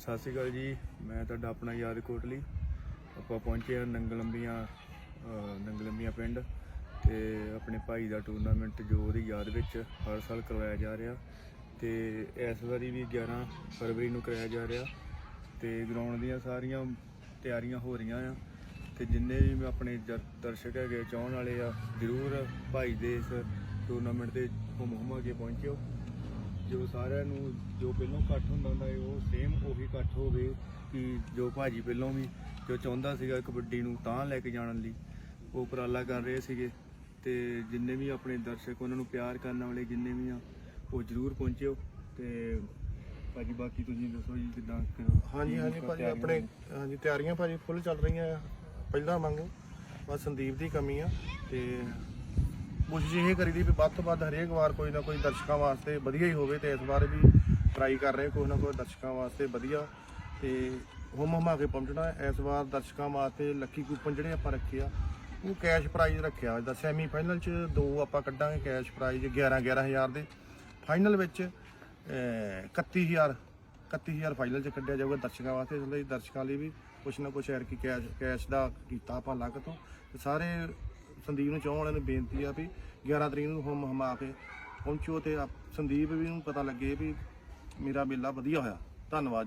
ਸਤਿ ਸ਼੍ਰੀ ਅਕਾਲ ਜੀ, ਮੈਂ ਤੁਹਾਡਾ ਆਪਣਾ ਯਾਦ ਕੋਟਲੀ। ਆਪਾਂ ਪਹੁੰਚੇ ਹਾਂ ਨੰਗਲੰਬੀਆਂ ਨੰਗਲੰਬੀਆਂ ਪਿੰਡ ਤੇ ਆਪਣੇ ਭਾਈ ਦਾ ਟੂਰਨਾਮੈਂਟ ਜੋ ਉਹਦੀ ਯਾਦ ਵਿੱਚ ਹਰ ਸਾਲ ਕਰਵਾਇਆ ਜਾ ਰਿਹਾ ਤੇ ਇਸ ਵਾਰੀ ਵੀ 11 ਫਰਵਰੀ ਨੂੰ ਕਰਾਇਆ ਜਾ ਰਿਹਾ ਤੇ ਗਰਾਊਂਡ ਦੀਆਂ ਸਾਰੀਆਂ ਤਿਆਰੀਆਂ ਹੋ ਰਹੀਆਂ ਆ ਤੇ ਜਿੰਨੇ ਵੀ ਆਪਣੇ ਦਰ- ਦਰਸ਼ਕ ਹੈਗੇ, ਚਾਹਣ ਵਾਲੇ ਆ, ਜ਼ਰੂਰ ਭਾਈ ਦੇ ਇਸ ਟੂਰਨਾਮੈਂਟ ਤੇ ਘੁੰਮ ਘੁੰਮ ਕੇ ਪਹੁੰਚਿਓ। ਜੋ ਸਾਰਿਆਂ ਨੂੰ ਜੋ ਪਹਿਲਾਂ ਇਕੱਠ ਹੁੰਦਾ ਹੁੰਦਾ ਹੈ ਉਹ ਸੇਮ ਉਹੀ ਇਕੱਠ ਹੋਵੇ ਕਿ ਜੋ ਭਾਜੀ ਪਹਿਲਾਂ ਵੀ ਜੋ ਚਾਹੁੰਦਾ ਸੀਗਾ ਕਬੱਡੀ ਨੂੰ ਤਾਂ ਲੈ ਕੇ ਜਾਣ ਲਈ ਉਹ ਉਪਰਾਲਾ ਕਰ ਰਹੇ ਸੀਗੇ। ਤੇ ਜਿੰਨੇ ਵੀ ਆਪਣੇ ਦਰਸ਼ਕ ਉਹਨਾਂ ਨੂੰ ਪਿਆਰ ਕਰਨ ਵਾਲੇ ਜਿੰਨੇ ਵੀ ਆ ਉਹ ਜ਼ਰੂਰ ਪਹੁੰਚਿਓ। ਤੇ ਭਾਜੀ ਬਾਕੀ ਤੁਸੀਂ ਦੱਸੋ ਜੀ ਕਿਦਾਂ ਹਾਂਜੀ ਹਾਂਜੀ ਭਾਜੀ ਆਪਣੇ ਹਾਂਜੀ ਤਿਆਰੀਆਂ ਭਾਜੀ ਫੁੱਲ ਚੱਲ ਰਹੀਆਂ ਆ। ਪਹਿਲਾਂ ਵਾਂਗੂ ਬਸ ਸੰਦੀਪ ਦੀ ਕਮੀ ਆ ਤੇ ਕੋਸ਼ਿਸ਼ ਇਹ ਕਰੀ ਦੀ ਵੀ ਵੱਧ ਤੋਂ ਵੱਧ ਹਰੇਕ ਵਾਰ ਕੋਈ ਨਾ ਕੋਈ ਦਰਸ਼ਕਾਂ ਵਾਸਤੇ ਵਧੀਆ ਹੀ ਹੋਵੇ ਤੇ ਇਸ ਵਾਰ ਵੀ ਟਰਾਈ ਕਰ ਰਹੇ ਕੋਈ ਨਾ ਕੋਈ ਦਰਸ਼ਕਾਂ ਵਾਸਤੇ ਵਧੀਆ ਤੇ ਹੁਮ ਹੁਮਾ ਕੇ ਪਹੁੰਚਣਾ ਇਸ ਵਾਰ ਦਰਸ਼ਕਾਂ ਵਾਸਤੇ ਲੱਕੀ ਕੂਪਨ ਜਿਹੜੇ ਆਪਾਂ ਰੱਖੇ ਆ ਉਹ ਕੈਸ਼ ਪ੍ਰਾਈਜ਼ ਰੱਖਿਆ ਜਿੱਦਾਂ ਸੈਮੀ ਫਾਈਨਲ 'ਚ ਦੋ ਆਪਾਂ ਕੱਢਾਂਗੇ ਕੈਸ਼ ਪ੍ਰਾਈਜ਼ 11 11000 ਦੇ। ਫਾਈਨਲ ਵਿੱਚ ਅਹ, 31000 31000 ਫਾਈਨਲ 'ਚ ਕੱਢਿਆ ਜਾਊਗਾ ਦਰਸ਼ਕਾਂ ਵਾਸਤੇ। ਇਸ ਲਈ ਦਰਸ਼ਕਾਂ ਲਈ ਵੀ ਕੁਛ ਨਾ ਕੁਛ ਐਰ ਕੀ ਕੈਸ਼ ਕੈਸ਼ ਦਾ ਕੀਤਾ ਆਪਾਂ ਅਲੱਗ ਤੋਂ ਸਾਰੇ ਸੰਦੀਪ ਨੂੰ ਚਾਹੁਣ ਵਾਲਿਆਂ ਨੂੰ ਬੇਨਤੀ ਆ ਵੀ 11 ਤਰੀਕ ਨੂੰ ਹਮ ਹਮਾ ਕੇ ਪਹੁੰਚੋ ਤੇ ਆਪ- ਸੰਦੀਪ ਵੀ ਨੂੰ ਪਤਾ ਲੱਗੇ ਵੀ ਮੇਰਾ ਮੇਲਾ ਵਧੀਆ ਹੋਇਆ। ਧੰਨਵਾਦ।